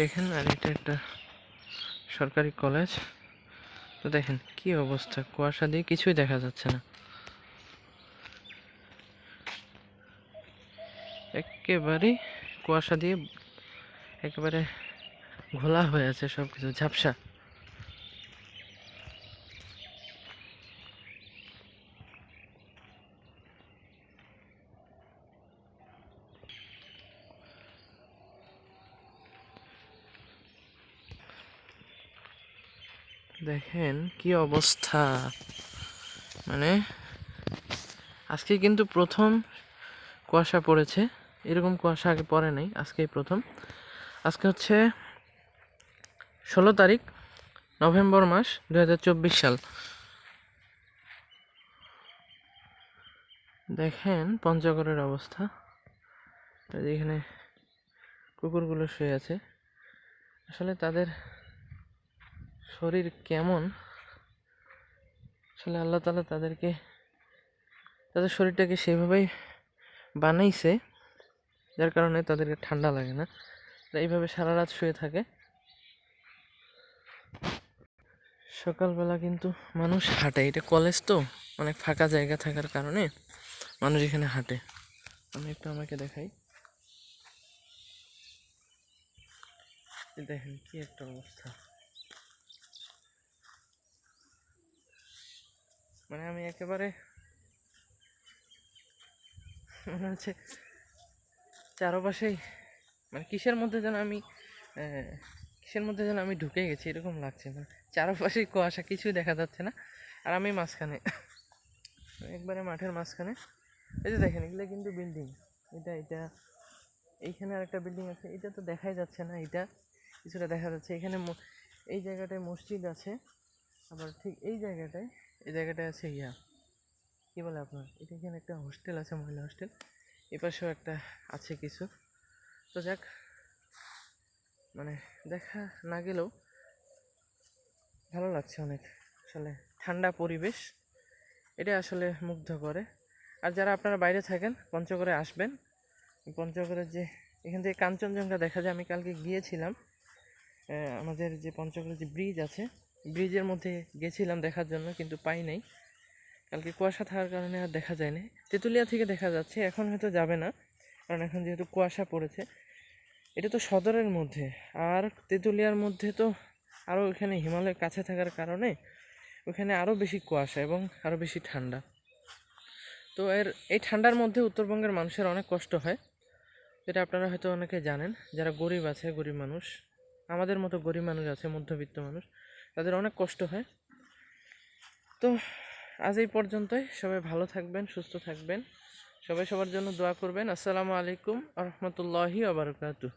দেখেন, আর এটা একটা সরকারি কলেজ। তো দেখেন কি অবস্থা, কুয়াশা দিয়ে কিছুই দেখা যাচ্ছে না। একেবারে কুয়াশা দিয়ে একেবারে ঘোলা হয়ে আছে সব কিছু ঝাপসা। দেখেন কি অবস্থা। মানে আজকে কিন্তু প্রথম কুয়াশা পড়েছে। এরকম কুয়াশা আগে পড়ে নাই, আজকেই প্রথম। আজকে হচ্ছে ষোলো তারিখ, নভেম্বর মাস দু হাজার চব্বিশ সাল। দেখেন পঞ্চগড়ের অবস্থা। এই যে এখানে কুকুরগুলো শুয়ে আছে। আসলে তাদের শরীর কেমন? আসলে আল্লাহ তালা তাদেরকে, তাদের শরীরটাকে সেভাবেই বানাইছে, যার কারণে তাদেরকে ঠান্ডা লাগে না। এইভাবে সারা রাত শুয়ে থাকে। সকালবেলা কিন্তু মানুষ হাঁটে। এটা কলেজ তো, অনেক ফাঁকা জায়গা থাকার কারণে মানুষ এখানে হাঁটে। আমি একটু আমাকে দেখাই। দেখেন কি একটা অবস্থা। মানে আমি একেবারে মনে হচ্ছে চারপাশেই মানে কিসের মধ্যে যেন আমি কিসের মধ্যে যেন আমি ঢুকে গেছি এরকম লাগছে। না চারপাশেই কুয়াশা, কিছুই দেখা যাচ্ছে না। আর আমি মাঝখানে একবারে মাঠের মাঝখানে। এই যে দেখেন, এগুলো কিন্তু বিল্ডিং এটা এটা, এইখানে আরেকটা বিল্ডিং আছে। এটা তো দেখাই যাচ্ছে না, এটা কিছুটা দেখা যাচ্ছে। এখানে এই জায়গাটায় মসজিদ আছে, আবার ঠিক এই জায়গাটায় এই জায়গাটায় আছে ইয়া। কী বলে আপনার? এটা এখানে একটা হোস্টেল আছে, মহিলা হোস্টেল এ পাশেও একটা আছে কিছু। তো যাক মানে দেখা না গেলেও ভালো লাগছে অনেক। আসলে ঠান্ডা পরিবেশ, এটা আসলে মুগ্ধ করে। আর যারা আপনারা বাইরে থাকেন, পঞ্চগড়ে আসবেন, পঞ্চগড়ের যে এখান থেকে কাঞ্চনজঙ্ঘা দেখা যায়। আমি কালকে গিয়েছিলাম আমাদের যে পঞ্চগড়ের যে ব্রিজ আছে ব্রিজের মধ্যে গেছিলাম দেখার জন্য, কিন্তু পাই নাই। কালকে কুয়াশা থাকার কারণে আর দেখা যায়নি। তেঁতুলিয়া থেকে দেখা যাচ্ছে, এখন হয়তো যাবে না, কারণ এখন যেহেতু কুয়াশা পড়েছে। এটা তো সদরের মধ্যে, আর তেঁতুলিয়ার মধ্যে তো আরও এখানে হিমালয়ের কাছে থাকার কারণে ওখানে আরও বেশি কুয়াশা এবং আরও বেশি ঠান্ডা। তো এর, এই ঠান্ডার মধ্যে উত্তরবঙ্গের মানুষের অনেক কষ্ট হয়। এটা আপনারা হয়তো অনেকে জানেন, যারা গরিব আছে, গরিব মানুষ, আমাদের মতো গরিব মানুষ আছে, মধ্যবিত্ত মানুষ। তাদের অনেক কষ্ট হয়। তো আজ এই পর্যন্তই। সবাই ভালো থাকবেন, সুস্থ থাকবেন। সবাই সবার জন্য দোয়া করবেন। আসসালামু আলাইকুম আ রহমতুল্লাহি আবরকাতু